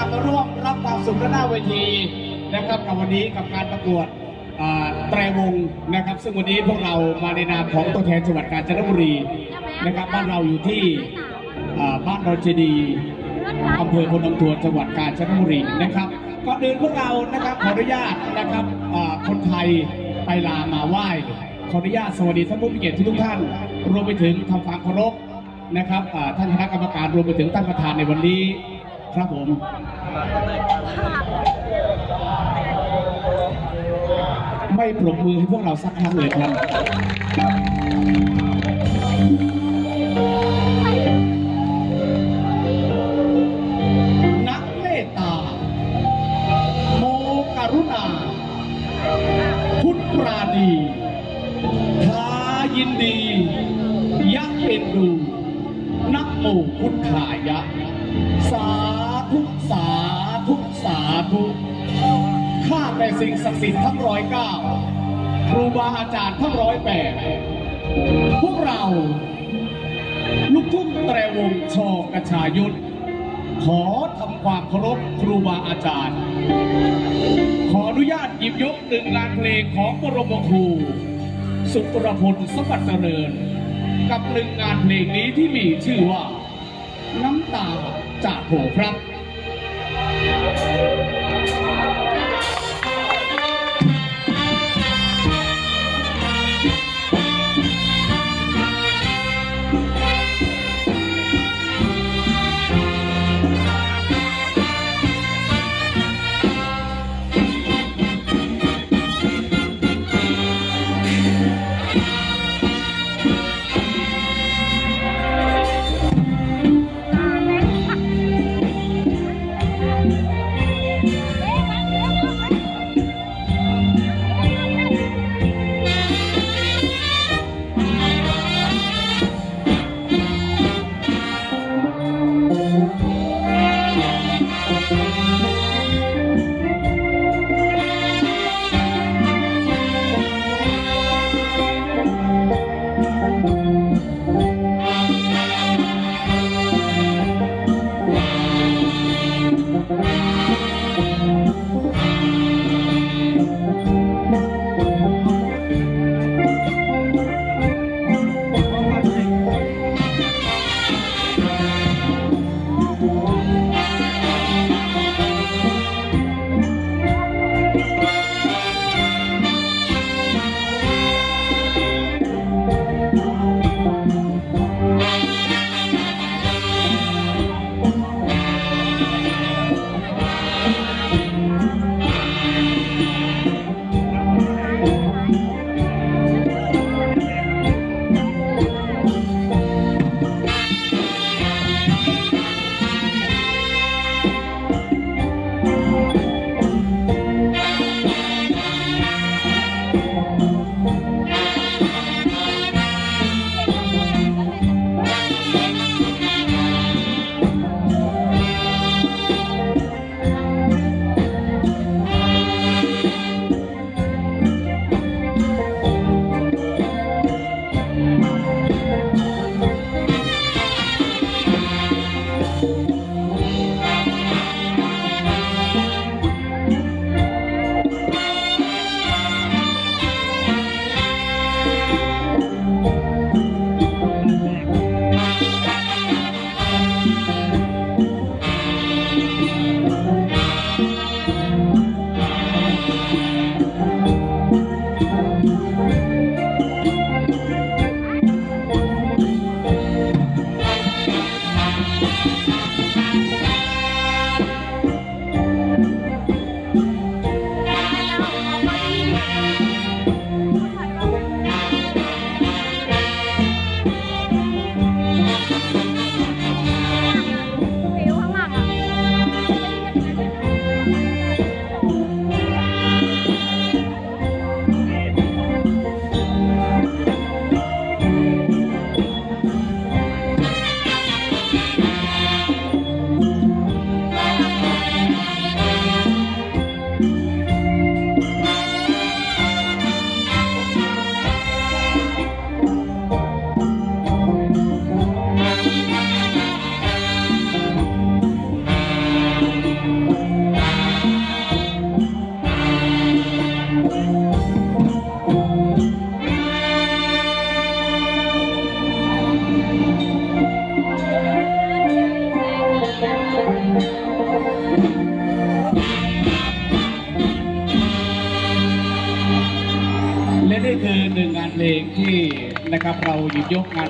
นะครับมาร่วมรับความสุขด้านหน้าเวทีนะครับกับวันนี้กับการประกวดแตรวงนะครับ ซึ่งวันนี้พวกเรามาในนามของตัวแทนจังหวัดกาญจนบุรีนะครับ บ้านเราอยู่ที่บ้านดอนเจดีอำเภอพนมทวนจังหวัดกาญจนบุรีนะครับก่อนอื่นพวกเรานะครับขออนุญาตนะครับคนไทยไปลามาไหว้ขออนุญาตสวัสดีท่านผู้มีเกียรติทุกท่าน รวมไปถึงทำความเคารพนะครับท่านคณะกรรมการรวมไปถึงท่านประธานในวันนี้ ครับผมไม่ปรบมือให้พวกเราสักครั้งเลยครับนักเมตตา โมกรุณา พุทธปราณีทายินดี ยักษ์เป็นดู นักโมพุทธายะ สิ่งศักดิ์สิทธิ์ทั้งร้อยเก้าครูบาอาจารย์ทั้งร้อยแปดพวกเรา ลูกทุ่งแตรวงชอกระชายุทธขอทำความเคารพครูบาอาจารย์ ขออนุญาตหยิบยกหนึ่งงานเพลงของบรมครู สุรพลสมบัติเจริญ กับหนึ่งงานเพลงนี้ที่มีชื่อว่า น้ำตาจากโผครับ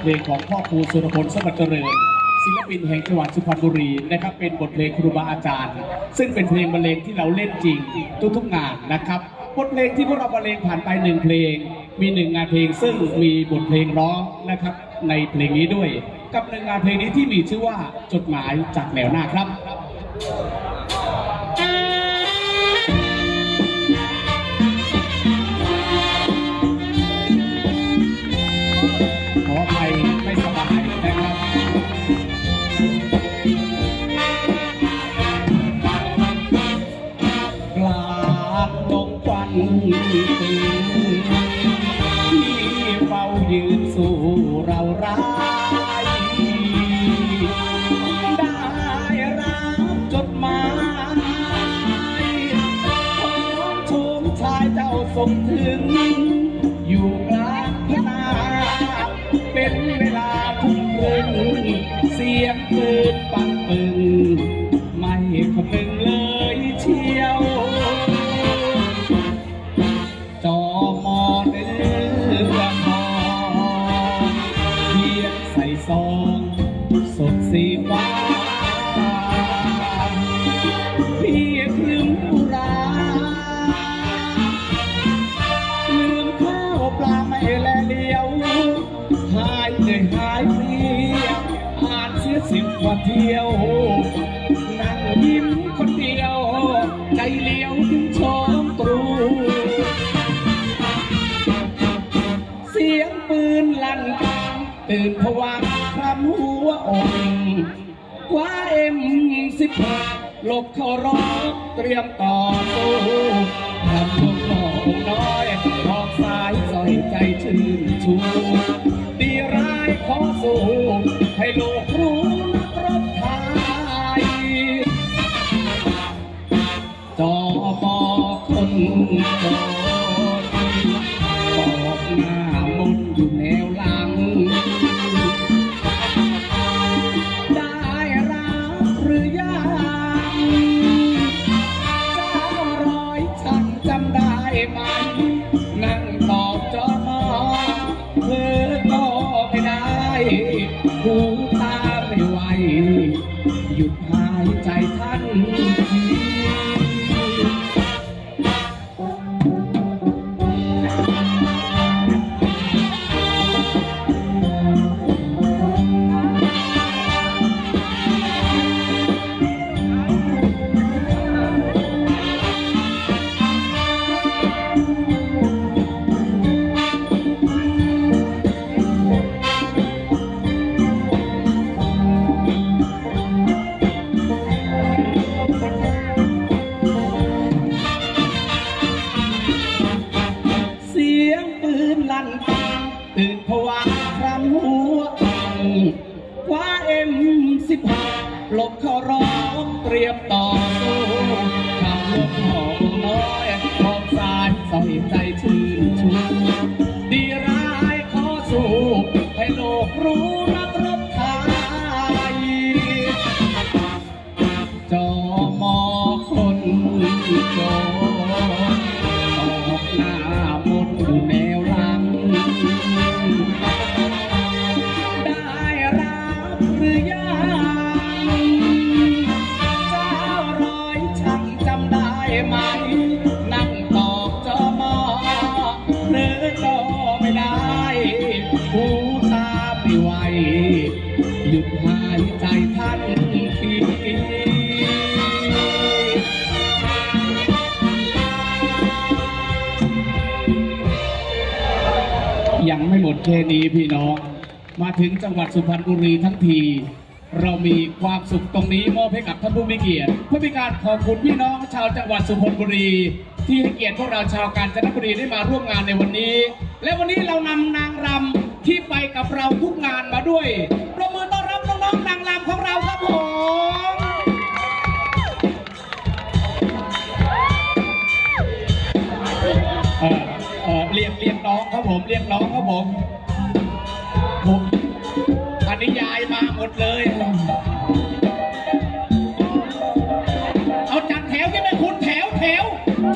เพลงของพ่อครูสุรพลสวัสดิ์เจริญ ศิลปินแห่งจังหวัดสุพรรณบุรีนะครับเป็นบทเพลงครูบาอาจารย์ ซึ่งเป็นเพลงบรรเลงที่เราเล่นจริงทุกๆงานนะครับบทเพลงที่พวกเราบรรเลงผ่านไปหนึ่งเพลง มีหนึ่งงานเพลงซึ่งมีบทเพลงร้องนะครับ ในเพลงนี้ด้วย กับหนึ่งงานเพลงนี้ที่มีชื่อว่าจดหมายจากแนวหน้าครับ อยู่กลางพนาเป็นเวลาทุ่มครึ่งเสียงปืน งปืนลั่นกลางตื่นผวังคลำหัวอกคว้าเอ็มสิบหกหลบเข้ารอบเตรียมต่อสู้ทำพวกหลอกน้อยออกสายสอยใจชื่นชูดีร้ายขอสู้ให้โลกรู้นักรบไทยจอปอคนจอ หูตาไม่ไหวหยุดหายใจท่าน ลบเข้ารองเตรียมต่อสู้ทำลบหอ แค่นี้พี่น้อง มาถึงจังหวัดสุพรรณบุรีทั้งที เรามีความสุขตรงนี้มอบให้กับท่านผู้มีเกียรติเพื่อเป็นการขอบคุณพี่น้องชาวจังหวัดสุพรรณบุรี ที่ให้เกียรติพวกเราชาวกาญจนบุรีได้มาร่วมงานในวันนี้ และวันนี้เรานำนางรำที่ไปกับเราทุกงานมาด้วยประมือต้อนรับน้องๆนางรำของเราครับผม เรียกน้องครับผมเรียกน้องครับผมผมปริยายมาหมดเลย เอาจัดแถวที่ไม่คุณแถวแถว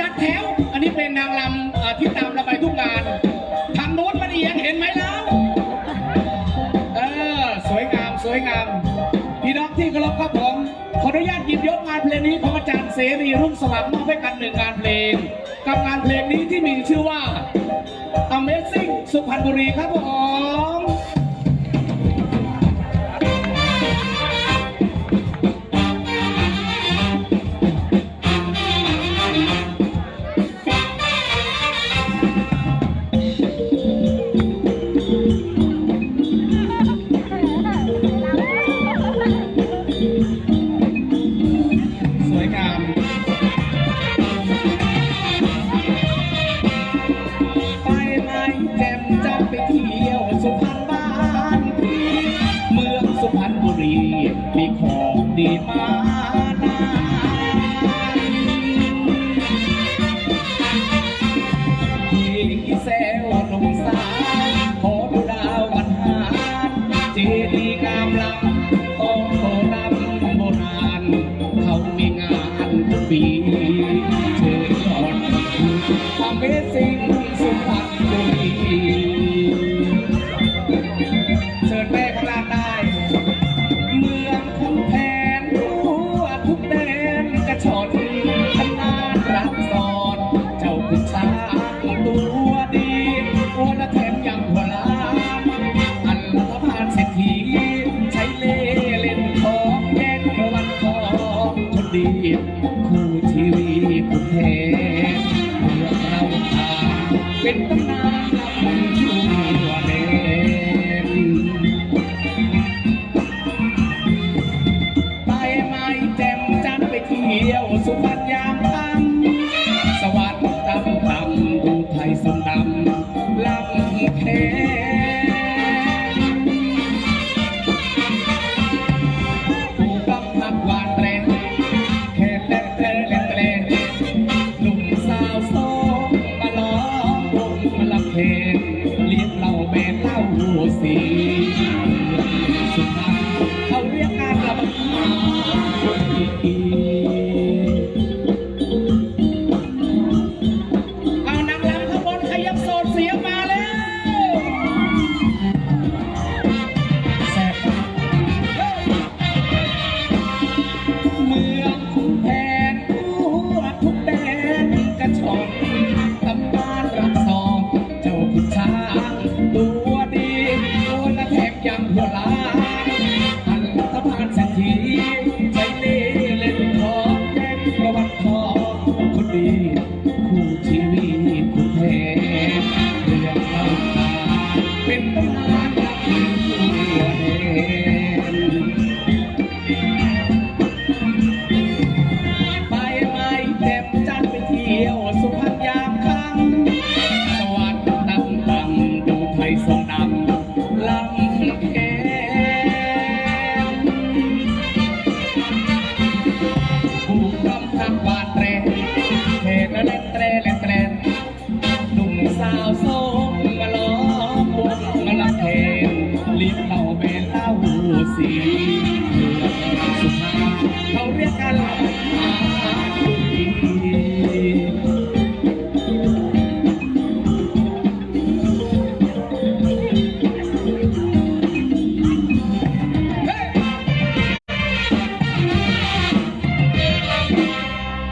จัดแถว อันนี้เป็นนางลำที่ตามเราไปทุกงาน นุญาตหยิบยกงานเพลงนี้ของอาจารย์เสรีรุ่งสว่างมาบให้กันหนึ่งงานเพลง กับงานเพลงนี้ที่มีชื่อว่า Amazing สุพรรณบุรีครับผม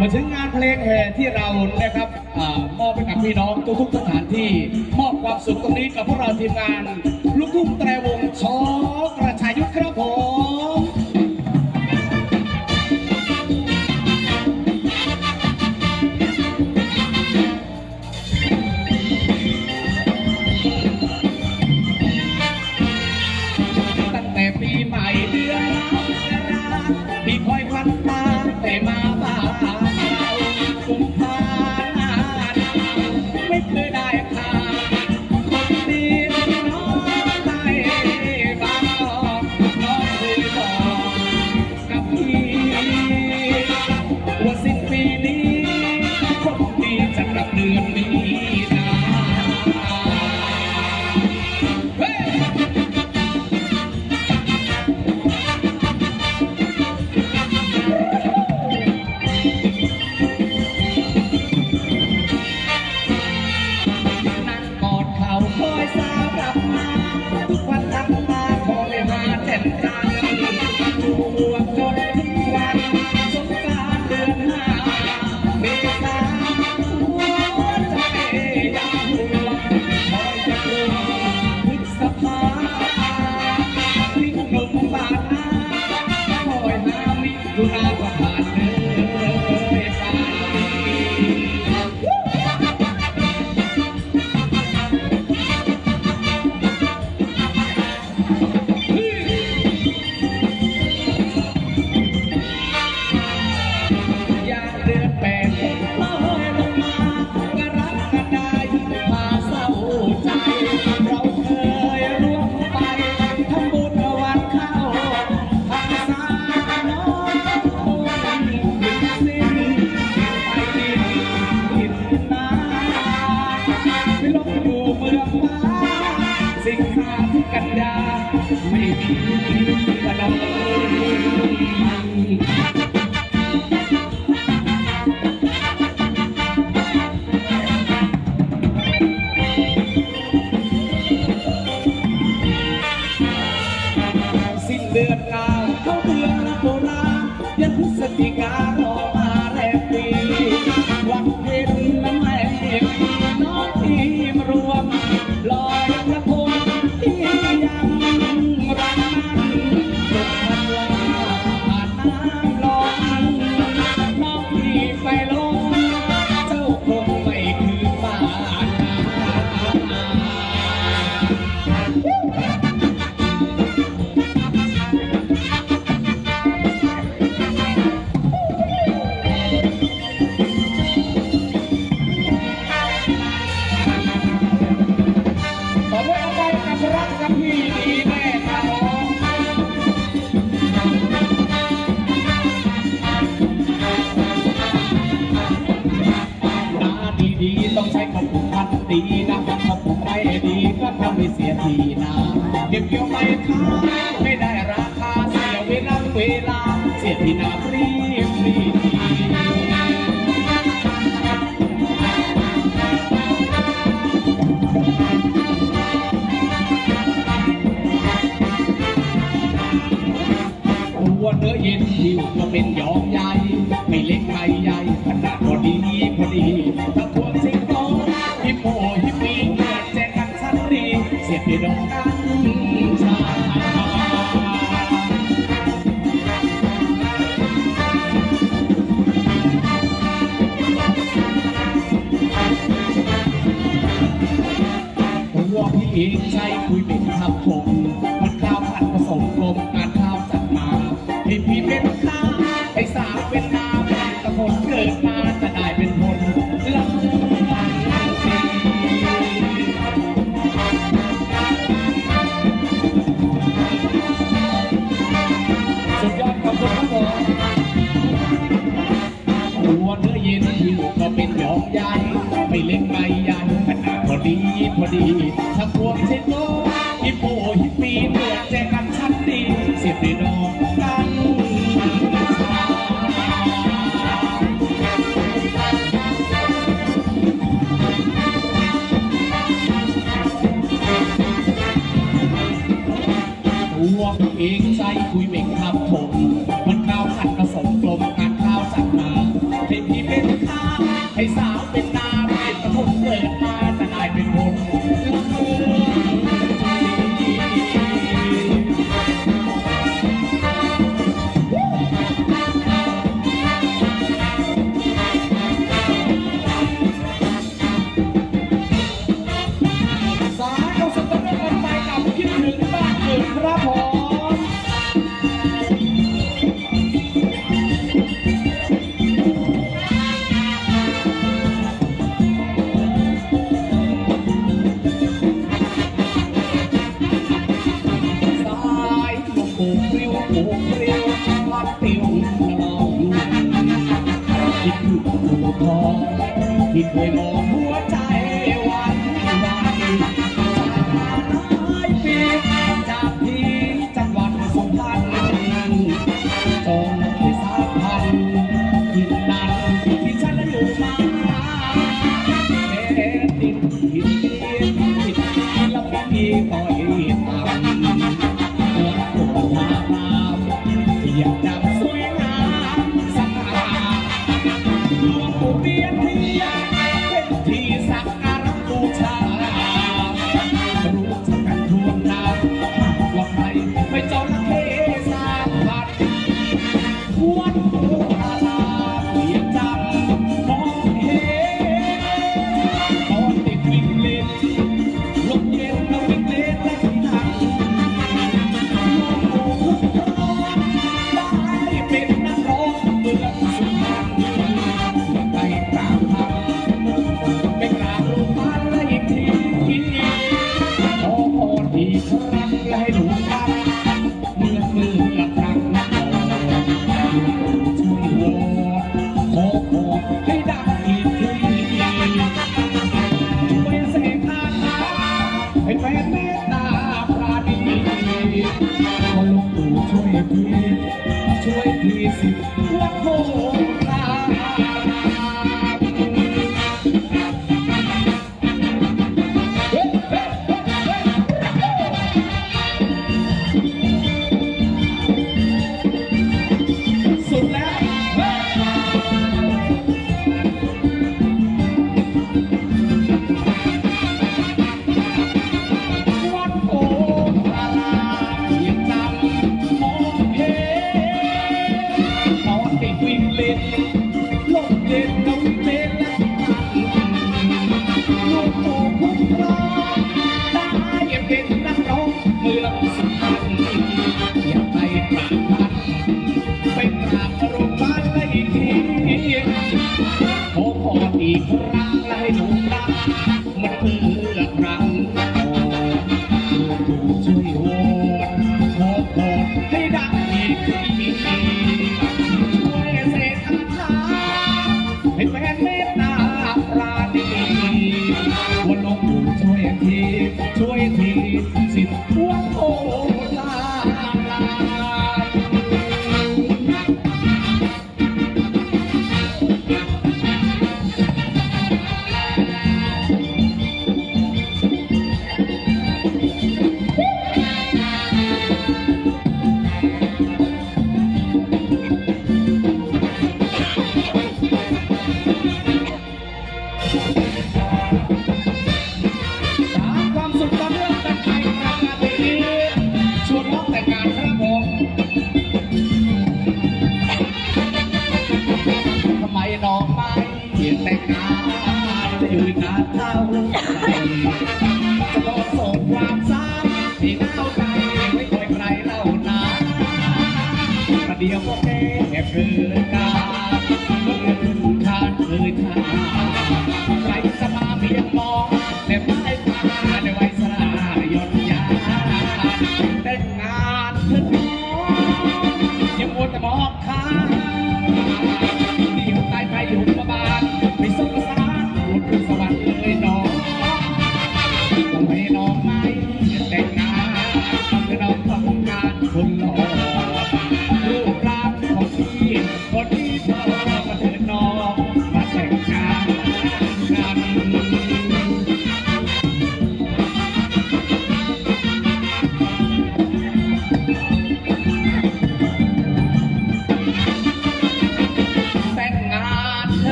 มาถึงงานเพลงแห่ที่เรานะครับอมอบให้กับพี่น้องทุกๆสถานที่มอบความสุขตรงนี้กับพวกเราทีมงาน ลูกทุ่งแตรวงชอกระชายุทธครับผม Thank you? bandeira ดีก็ทำให้เสียทีนาเก็บเกี่ยวไม่ค้ายไม่ได้ราคาเสียเวลาเวลา เสียทีนาฟรีฟรีตัวเนื้อเย็นหิวก็เป็นยอง ใช้คุยเป็นคำผมมันข้าวผัดผสมกลมการข้าวจัดมาให้พี่เป็นข้าวไอ้สาวเป็นนาเป็นตะพนเกิดมาจะได้เป็นคนลังสีสุดยอดครับคุณครับผมตัวเนื้อเย็นหิวก็เป็นหยองใหญ่ไม่เล็กไม่ใหญ่ขนาดพอดีพอดี เองใจคุย องที่เคยมอง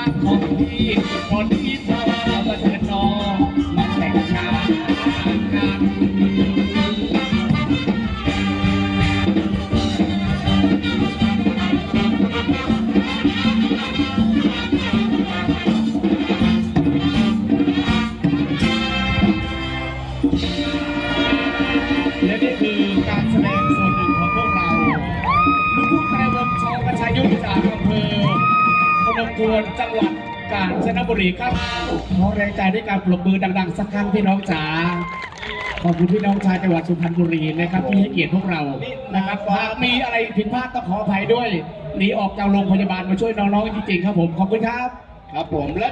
านของพี่คนที่ธอ นจังหวัดกาญจนบุรีครับขอแรงใจด้วยการปรบมือดัง ๆ สักครั้งพี่น้องจ๋าขอบคุณพี่น้องชาวจังหวัดสุพรรณบุรีนะครับที่ให้เกียรติพวกเรานะครับหากมีอะไรผิดพลาดต้องขออภัยด้วยหนีออกจากโรงพยาบาลมาช่วยน้องๆจริงๆครับผมขอบคุณครับ ครับผมและ